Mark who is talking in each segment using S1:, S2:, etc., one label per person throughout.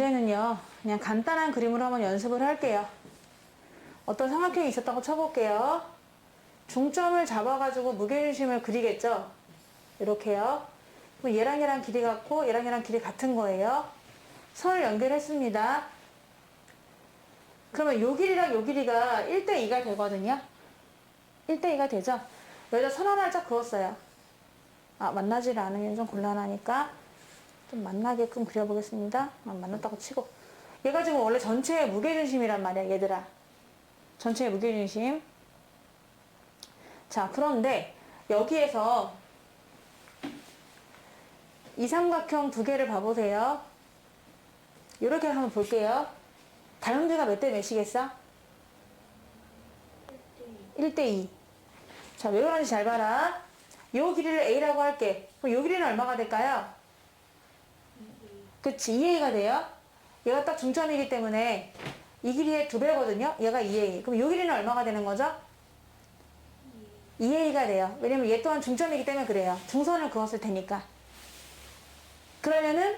S1: 문제는요, 그냥 간단한 그림으로 한번 연습을 할게요. 어떤 삼각형이 있었다고 쳐볼게요. 중점을 잡아가지고 무게중심을 그리겠죠? 이렇게요. 그럼 얘랑 얘랑 길이 같고 얘랑 얘랑 길이 같은 거예요. 선을 연결했습니다. 그러면 요 길이랑 요 길이가 1대2가 되거든요. 1대2가 되죠? 여기다 선 하나 쫙 그었어요. 아, 만나질 않으면 좀 곤란하니까 좀 만나게끔 그려보겠습니다. 아, 만났다고 치고. 얘가 지금 원래 전체의 무게중심이란 말이야, 얘들아. 전체의 무게중심. 자, 그런데 여기에서 이 삼각형 두 개를 봐보세요. 이렇게 한번 볼게요. 다용도가 몇 대 몇이겠어? 1대2. 자, 왜 그런지 잘 봐라. 요 길이를 A라고 할게. 그럼 요 길이는 얼마가 될까요? 그치, 2A가 돼요. 얘가 딱 중점이기 때문에 이 길이의 두 배거든요. 얘가 2A. 그럼 요 길이는 얼마가 되는 거죠? 2A가 돼요. 왜냐면 얘 또한 중점이기 때문에 그래요. 중선을 그었을 테니까. 그러면은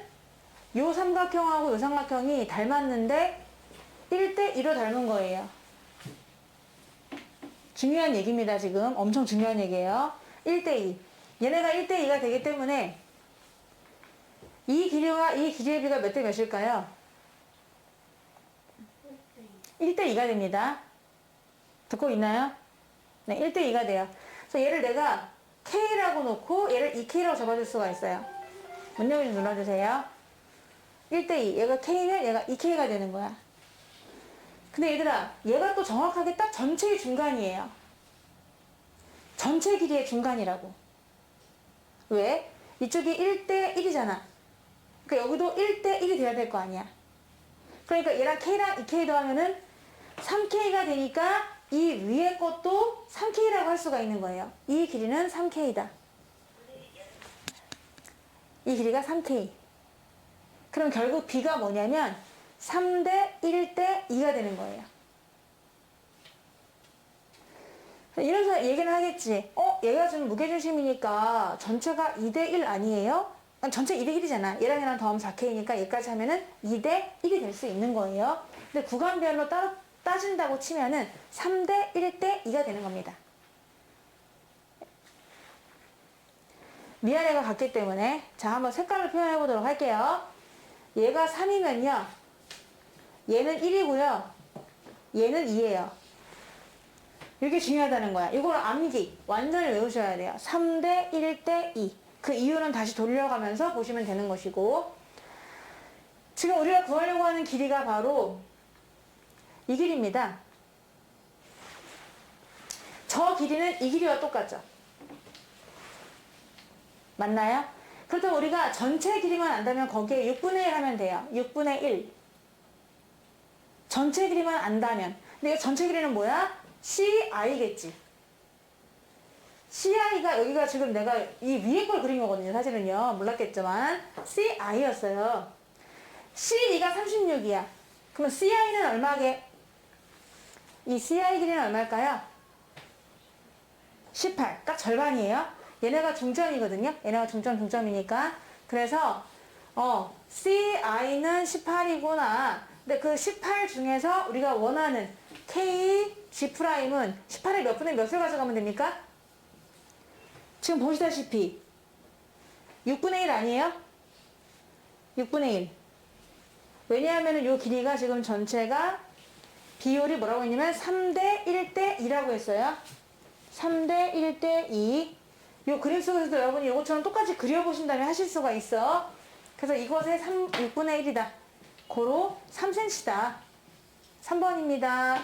S1: 요 삼각형하고 요 삼각형이 닮았는데 1대2로 닮은 거예요. 중요한 얘기입니다, 지금. 엄청 중요한 얘기예요. 1대2. 얘네가 1대2가 되기 때문에 이 길이와 이 길이의 비가 몇 대 몇일까요? 1대 2가 됩니다. 듣고 있나요? 네, 1대 2가 돼요. 그래서 얘를 내가 K라고 놓고 얘를 2K라고 잡아줄 수가 있어요. 문명이 좀 눌러주세요. 1대 2. 얘가 K는 얘가 2K가 되는 거야. 근데 얘들아, 얘가 또 정확하게 딱 전체의 중간이에요. 전체 길이의 중간이라고. 왜? 이쪽이 1대 1이잖아. 그러니까 여기도 1대1이 돼야 될 거 아니야. 그러니까 얘랑 K랑 2K 더하면은 3K가 되니까 이 위에 것도 3K라고 할 수가 있는 거예요. 이 길이는 3K다. 이 길이가 3K. 그럼 결국 B가 뭐냐면 3대 1대 2가 되는 거예요. 이래서 얘기는 하겠지. 어, 얘가 지금 무게중심이니까 전체가 2대 1 아니에요? 전체 2대 1이잖아. 얘랑 얘랑 더하면 4K니까 얘까지 하면은 2대 1이 될 수 있는 거예요. 근데 구간별로 따로 따진다고 치면은 3대 1대 2가 되는 겁니다. 미안해가 같기 때문에 자 한번 색깔을 표현해 보도록 할게요. 얘가 3이면요. 얘는 1이고요. 얘는 2예요. 이게 중요하다는 거야. 이걸 암기 완전히 외우셔야 돼요. 3대 1대 2. 그 이유는 다시 돌려가면서 보시면 되는 것이고 지금 우리가 구하려고 하는 길이가 바로 이 길입니다. 저 길이는 이 길이와 똑같죠. 맞나요? 그렇다면 우리가 전체 길이만 안다면 거기에 6분의 1 하면 돼요. 6분의 1. 전체 길이만 안다면. 근데 이 전체 길이는 뭐야? CI겠지. CI가 여기가 지금 내가 이 위에 걸 그린 거거든요. 사실은요. 몰랐겠지만. CI였어요. C2가 36이야. 그러면 CI는 얼마게? 이 CI 길이는 얼마일까요? 18. 딱 절반이에요. 얘네가 중점이거든요. 얘네가 중점 중점이니까. 그래서 어 CI는 18이구나. 근데 그 18 중에서 우리가 원하는 K, G 프라임은 18의 몇 분의 몇을 가져가면 됩니까? 지금 보시다시피 6분의 1 아니에요? 6분의 1. 왜냐하면 이 길이가 지금 전체가 비율이 뭐라고 했냐면 3대 1대 2라고 했어요. 3대 1대 2. 요 그림 속에서도 여러분이 이것처럼 똑같이 그려보신다면 하실 수가 있어. 그래서 이것의 3, 6분의 1이다. 고로 3cm다. 3번입니다.